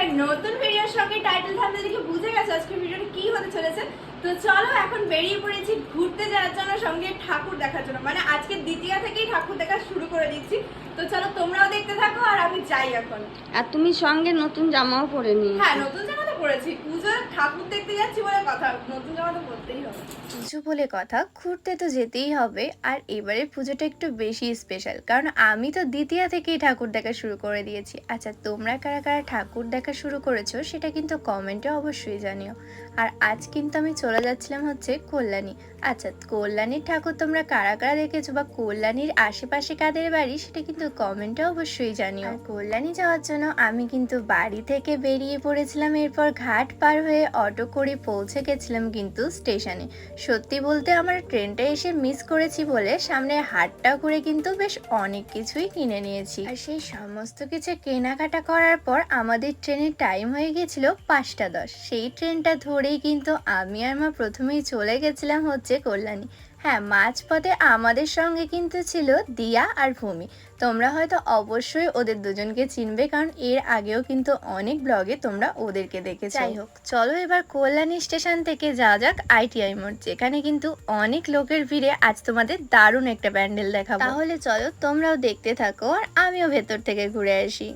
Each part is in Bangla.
একটা নতুন ভিডিওর সঙ্গে টাইটেল থামলে দেখে বুঝে গেছো আজকে ভিডিওটা কি হতে চলেছে? তো চলো এখন বেরিয়ে পড়েছি ঘুরতে যাওয়ার জন্য সঙ্গে ঠাকুর দেখার জন্য। মানে আজকে দ্বিতীয় থেকেই ঠাকুর দেখা শুরু করে দিচ্ছি। তো চলো তোমরাও দেখতে থাকো আর আমি যাই এখন। আর তুমি সঙ্গে নতুন জামাও পরে নিয়ে হ্যাঁ নতুন জামা পরেছি পুজো ঠাকুর দেখতে যাচ্ছি বলে কথা, নতুন জামা পরতেই হবে। পুজো বলে কথা, ঘুরতে তো যেতেই হবে। আর এবারের পুজোটা একটু বেশি স্পেশাল কারণ আমি তো দ্বিতীয়া থেকেই ঠাকুর দেখা শুরু করে দিয়েছি। আচ্ছা তোমরা কারা কারা ঠাকুর দেখা শুরু করেছ সেটা কিন্তু কমেন্টে অবশ্যই জানিও। আর আজ কিন্তু আমি চলে যাচ্ছিলাম হচ্ছে কল্যাণী। আচ্ছা কল্যাণীর ঠাকুর তোমরা কারা কারা দেখেছ বা কল্যাণীর আশেপাশে কাদের বাড়ি সেটা কিন্তু কমেন্টে অবশ্যই জানিও। কল্যাণী যাওয়ার জন্য আমি কিন্তু বাড়ি থেকে বেরিয়ে পড়েছিলাম এরপর ঘাট পার হয়ে অটো করে পৌঁছে গেছিলাম কিন্তু স্টেশনে। সত্যি বলতে আমার ট্রেনটা এসে মিস করেছি বলে সামনে হাটটা করে কিন্তু বেশ অনেক কিছুই কিনে নিয়েছি। আর সেই সমস্ত কিছু কেনাকাটা করার পর আমাদের ট্রেনের টাইম হয়ে গেছিল পাঁচটা দশ। সেই ট্রেনটা ধরেই কিন্তু আমি আর মা প্রথমেই চলে গেছিলাম হচ্ছে কল্যাণী। হ্যাঁ মাঝপথে আমাদের সঙ্গে কিন্তু ছিল দিয়া আর ভূমি। তোমরা হয়তো অবশ্যই ওদের দুজনকে চিনবে কারণ এর আগেও কিন্তু অনেক ব্লগে তোমরা ওদেরকে দেখেছ। যাই হোক চলো এবার কল্যাণী স্টেশন থেকে যাওয়া যাক আইটিআই মোড় যেখানে কিন্তু অনেক লোকের ভিড়ে আজ তোমাদের দারুণ একটা প্যান্ডেল দেখাবো। তাহলে চলো তোমরাও দেখতে থাকো আর আমিও ভেতর থেকে ঘুরে আসি।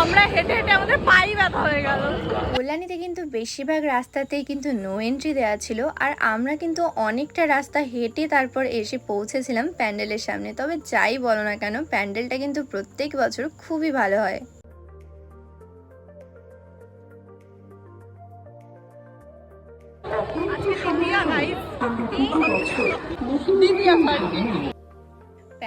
আমরা হেঁটে হেঁটে আমাদের পাই ব্যথা হয়ে গেল। কল্যাণীতে কিন্তু বেশিরভাগ রাস্তাতেই কিন্তু নো এন্ট্রি দেওয়া ছিল আর আমরা কিন্তু অনেকটা রাস্তা হেঁটে তারপর এসে পৌঁছেছিলাম প্যান্ডেলের সামনে। তবে যাই বলো না কেন প্যান্ডেলটা কিন্তু প্রত্যেক বছর খুবই ভালো হয়।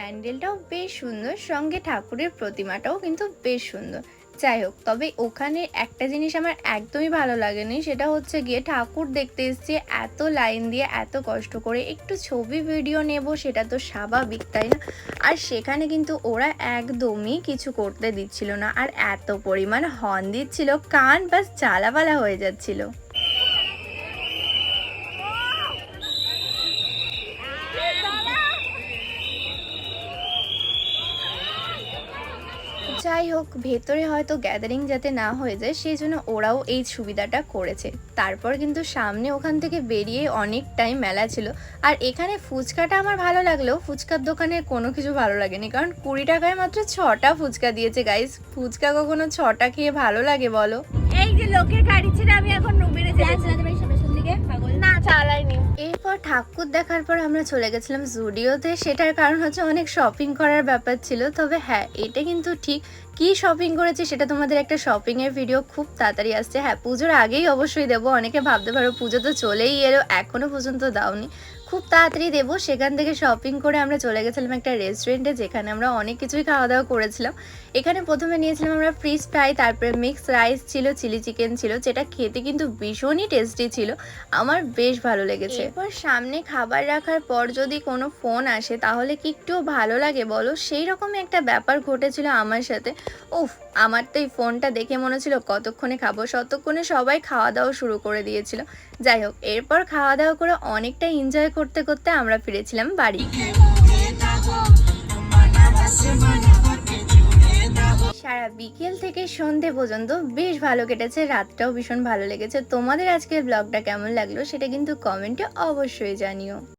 প্যান্ডেলটাও বেশ সুন্দর, সঙ্গে ঠাকুরের প্রতিমাটাও কিন্তু বেশ সুন্দর। যাই হোক, তবে ওখানে একটা জিনিস আমার একদমই ভালো লাগেনি, সেটা হচ্ছে গিয়ে ঠাকুর দেখতে এসেছি, এত লাইন দিয়ে এত কষ্ট করে, একটু ছবি ভিডিও নেব সেটা তো স্বাভাবিক, তাই না? আর সেখানে কিন্তু ওরা একদমই কিছু করতে দিচ্ছিল না, আর এত পরিমাণ হর্ন দিচ্ছিল, কান বাস চালাবালা হয়ে যাচ্ছিল। যাই হোক ভেতরে হয়তো গ্যাদারিং যাতে না হয়ে যায় সেই জন্য ওরাও এই সুবিধাটা করেছে। তারপর কিন্তু সামনে ওখান থেকে বেরিয়ে অনেক টাইম মেলা ছিল। আর এখানে ফুচকাটা আমার ভালো লাগলেও ফুচকার দোকানের কোনো কিছু ভালো লাগেনি। কারণ কুড়ি টাকায় মাত্র ছটা ফুচকা দিয়েছে গাইস ফুচকা কখনো ছটা খেয়ে ভালো লাগে বলো? এই যে লোকের গাড়ি ছেড়ে আমি এখন রুমেরে না চালাইনি। ঠাকুর দেখার পর আমরা চলে গেছিলাম জুডিওতে। সেটার কারণ হচ্ছে অনেক শপিং করার ব্যাপার ছিল। তবে হ্যাঁ এটা কিন্তু ঠিক। কি শপিং করেছি সেটা তোমাদের একটা শপিং এর ভিডিও খুব তাড়াতাড়ি আসছে। হ্যাঁ পুজোর আগেই অবশ্যই দেবো। অনেকে ভাবতে পারো পুজো তো চলেই এলো, এখনও পর্যন্ত দাওনি। খুব তাড়াতাড়ি দেবো। সেখান থেকে শপিং করে আমরা চলে গেছিলাম একটা রেস্টুরেন্টে যেখানে আমরা অনেক কিছুই খাওয়া দাওয়া করেছিলাম। এখানে প্রথমে নিয়েছিলাম আমরা ফ্রিজ ফ্রাই তারপরে মিক্স রাইস ছিল চিলি চিকেন ছিল, যেটা খেতে কিন্তু ভীষণই টেস্টি ছিল। আমার বেশ ভালো লেগেছে। এরপর সামনে খাবার রাখার পর যদি কোনো ফোন আসে, তাহলে কি একটু ভালো লাগে বলো? সেই রকম একটা ব্যাপার ঘটেছিল আমার সাথে। উফ, আমার তো এই ফোনটা দেখে মনে ছিল কতক্ষণে খাব। ততক্ষণে সবাই খাওয়া দাওয়া শুরু করে দিয়েছিল। যাই হোক, এরপর খাওয়া দাওয়া করে অনেকটা এনজয় করতে করতে আমরা ফিরেছিলাম বাড়ি। সারা বিকেল থেকে সন্ধে পর্যন্ত বেশ ভালো কেটেছে, রাতটাও ভীষণ ভালো লেগেছে। তোমাদের আজকের ব্লগটা কেমন লাগল সেটা কিন্তু কমেন্টে অবশ্যই জানিও।